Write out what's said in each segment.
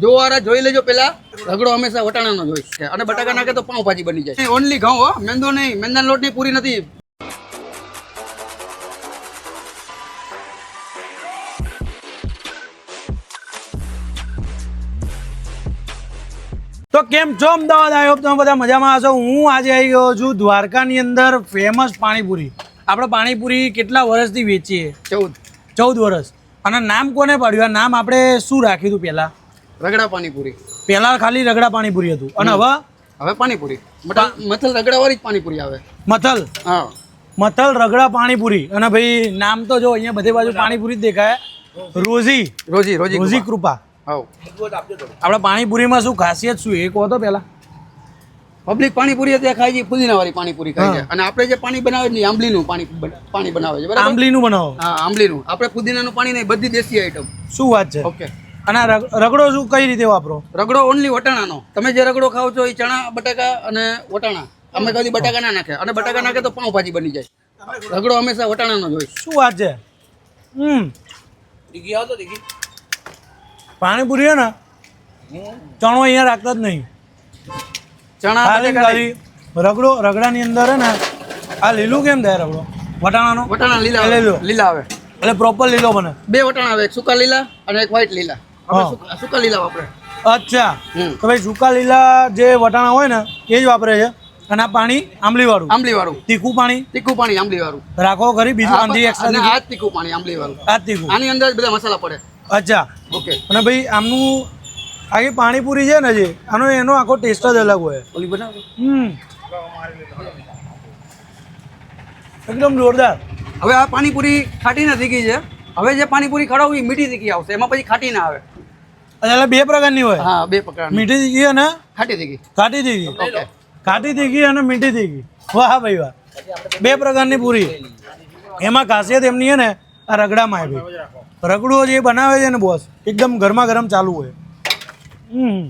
જો વાળા જોઈ લેજો પેલા. રગડો હંમેશા વટાણાનો જ હોય છે. અને બટાકા નાખે તો પાઉંભાજી બની જાય ઓનલી ઘઉં હો. મેંદો નહીં મેંદાના લોટની પૂરી નથી. તો કેમ છો અમદાવાદ? આવ્યો તમે બધા મજામાં હશો. હું આજે આવી ગયો છું દ્વારકાની અંદર ફેમસ પાણીપુરી. આપણે પાણીપુરી કેટલા વર્ષથી વેચીએ? ચૌદ. ચૌદ વર્ષ. અને નામ કોને પાડ્યું? આ નામ આપણે શું રાખ્યું હતું પહેલાં? રગડા પાણીપુરી. પહેલા ખાલી રગડા પાણીપુરી હતું. અને હવે? હવે પાણીપુરી. મથલ રગડા વાળી જ પાણીપુરી આવે. મથલ? હા. મથલ રગડા પાણીપુરી. અને ભાઈ નામ તો જો અહીંયા બધે બાજુ પાણીપુરી જ દેખાય. રોઝી. રોજી રોજી રોઝી કૃપા. હા આપણે પાણીપુરીમાં શું ખાસિયત શું એ કહો તો પહેલાં. પબ્લિક પાણીપુરી અત્યારે ખાય છે પુદીનાવાળી પાણીપુરી ખાય છે. અને આપણે જે પાણી બનાવે છે આંબલીનું પાણી પાણી બનાવે છે બરાબર? આંબલીનું બનાવો. હા આંબલીનું. આપણે પુદીનાનું પાણી નહીં બધી દેશી આઈટમ શું વાત છે? ઓકે અને રગ- રગડો શું કઈ રીતે વાપરો? રગડો ઓનલી વટાણાનો. તમે જે રગડો ખાવ છો એ ચણા બટાકા અને વટાણા. અમે કદી બટાકા ના નાખે અને બટાકા નાખે તો પાઉંભાજી બની જાય. રગડો હંમેશા વટાણાનો જ હોય. શું વાત છે? હમ. પાણીપુરી હે ને ચણો અહીંયા રાખતા જ નહીં. ચણા રગડો રગડાની અંદર હે ને આ લીલું કેમ થાય રગડો? વટાણાનો? વટાણા લીલા લીલો. લીલા આવે. એટલે પ્રોપર લીલો બને. બે વટાણા આવે. એક સૂકા લીલા અને એક વ્હાઈટ લીલા. સૂકા- સૂકા લીલા વાપરે. અચ્છા. તો ભાઈ સુકા લીલા જે વટાણા હોય ને એ જ વાપરે છે. અને આ પાણી આંબલી વાળું આંબલી વાળું તીખું પાણી? તીખું પાણી આંબલી વાળું રાખો ખરી બીજું આંધી એક્સ્ટ્રા આ તીખું પાણી આંબલી વાળું આ તીખું. આની અંદર બધા મસાલા પડે. અચ્છા. ઓકે. અને ભાઈ આમનું આખી પાણીપુરી છે ને જે આનો એનો આખો ટેસ્ટ જ અલગ હોય. ઓલી બનાવો. હમ. એકદમ જોરદાર. હવે આ પાણીપુરી ખાટી નથી ગઈ છે. હવે જે પાણીપુરી ખવડાવું એ મીઠી તીખી આવશે. એમાં પછી ખાટી ના આવે. એટલે બે પ્રકારની હોય. હા બે પ્રકાર મીઠી તીખી અને ખાટી તીખી ખાટી તીખી ઓકે. ખાટી તીખી અને મીઠી તીખી વાહ ભાઈ વાહ. બે પ્રકારની પૂરી. એમાં ખાસિયત એમની છે ને આ રગડામાં આવી. રગડું જે બનાવે છે ને બોસ એકદમ ગરમા ગરમ ચાલુ હોય. હમ.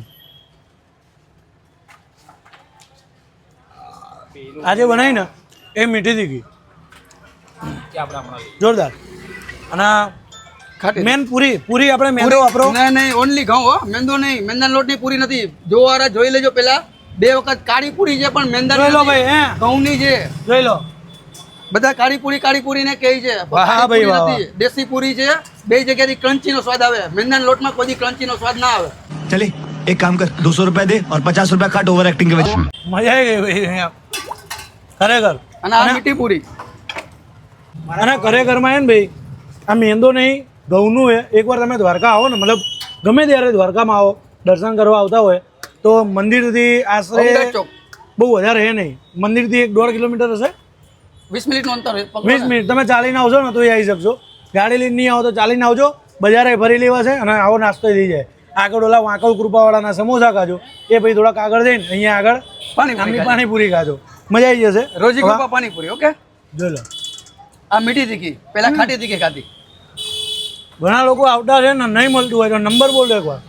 આ જે બનાવી ને એ મીઠી તીખી જોરદાર. અને આ મેન પૂરી પૂરી આપણે મેંદો વાપરો. નહીં નહીં ઓનલી ઘઉં હો. મેંદો નહીં મેંદાના લોટની પૂરી નથી. જો જોઈ લેજો પેલા. બે વખત કાળી પૂરી છે પણ મેંદા જોઈ લો ભાઈ હે. ઘઉંની છે. જોઈ લો. બધા કાળી પૂરી કાળી પૂરી ને કહે છે. વાહ ભાઈ વાહ દેશી પૂરી છે. બે જગ્યાથી ક્રન્ચી નો સ્વાદ આવે. મેંદાના લોટમાં કોઈ ક્રંચી નો સ્વાદ ના આવે. ચલી એક કામ કર. 200 રૂપિયા દે ઓર 50 રૂપિયા કાટ ઓવર એક્ટિંગ કે વચ્ચે. મજા આવી ગઈ ભાઈ ખરેખર. અને આ મીઠી પૂરી. અને ખરેખરમાં હે ને ભાઈ આ મેંદો નહીં ઘઉંનું છે એકવાર તમે દ્વારકા આવો ને મતલબ ગમે ત્યારે દ્વારકામાં આવો દર્શન કરવા આવતા હોય તો મંદિરથી આશરે બહુ વધારે હે નહીં. મંદિરથી એક દોઢ કિલોમીટર હશે? વીસ મિનિટનું અંતર વીસ મિનિટ. તમે ચાલીને આવશો ને તો આવી શકશો. ગાડી લઈને નહીં આવો તો ચાલીને આવજો. બજારે ફરી લેવા છે અને આવો નાસ્તો થઈ જાય. આગળ ઓલા વાંકલ કૃપાવાળાના સમોસા ખાજો. એ પછી થોડાક આગળ જઈને અહીંયા આગળ પાણી પાણીપુરી ખાજો. મજા આવી જશે. રોજી કૃપા પાણીપુરી ઓકે? જોઈ લો. આ મીઠી તીખી. પેલા ખાટી તીખી ખાધી. ઘણા લોકો આવતા છે ને નહીં મળતું હોય તો નંબર બોલો એકવાર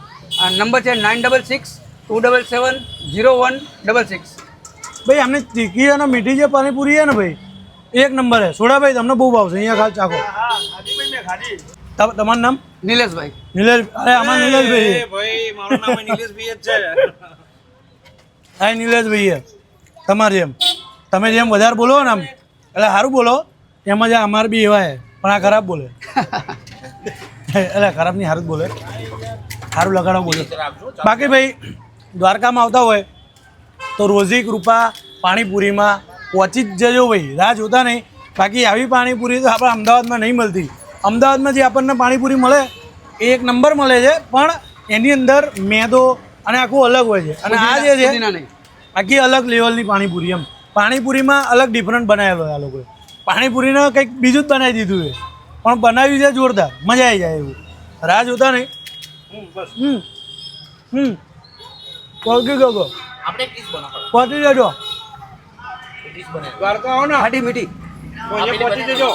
આ નંબર છે nine double six two double seven zero one double six. ભાઈ આમને તીખી અને મીઠી જે પાણીપુરી છે ને ભાઈ એક નંબર છે. સોડાભાઈ તમને બહુ ભાવશે અહીંયા ખાલી ચાખો. તમારું નામ? નિલેશભાઈ. નિલેશ અરે આમાં નિલેશભાઈ. ભાઈ મારું નામ નિલેશભાઈ જ છે. હા નિલેશભાઈ તમારે જેમ તમે જેમ વધારે બોલો ને આમ એટલે સારું બોલો. એમ જ અમારે બી એવા છે. પણ આ ખરાબ બોલે. એટલે ખરાબ નહીં જ બોલે. સારું લગાડો બોલે. બાકી ભાઈ દ્વારકામાં આવતા હોય તો રોઝી કૃપા પાણીપુરીમાં પહોંચી જ જજો ભાઈ. રાહ જોતા નહીં. બાકી આવી પાણીપુરી તો આપણે અમદાવાદમાં નહીં મળતી. અમદાવાદમાં જે આપણને પાણીપુરી મળે એ એક નંબર મળે છે પણ એની અંદર મેદો અને આખું અલગ હોય છે. અને આ જે છે આખી અલગ લેવલની પાણીપુરી એમ. પાણીપુરીમાં અલગ ડિફરન્ટ બનાવેલો આ લોકોએ. પાણીપુરીને કંઈક બીજું જ બનાવી દીધું છે. પણ બનાવ્યું છે જોરદાર. મજા આવી જાય એવું. રાહ જોતા નહીં? હમ હમ. પહોંચી ગયો આપણે પહોંચી જજો. દ્વારકા આવો ને. ખાટી મીઠી. પહોંચી જજો.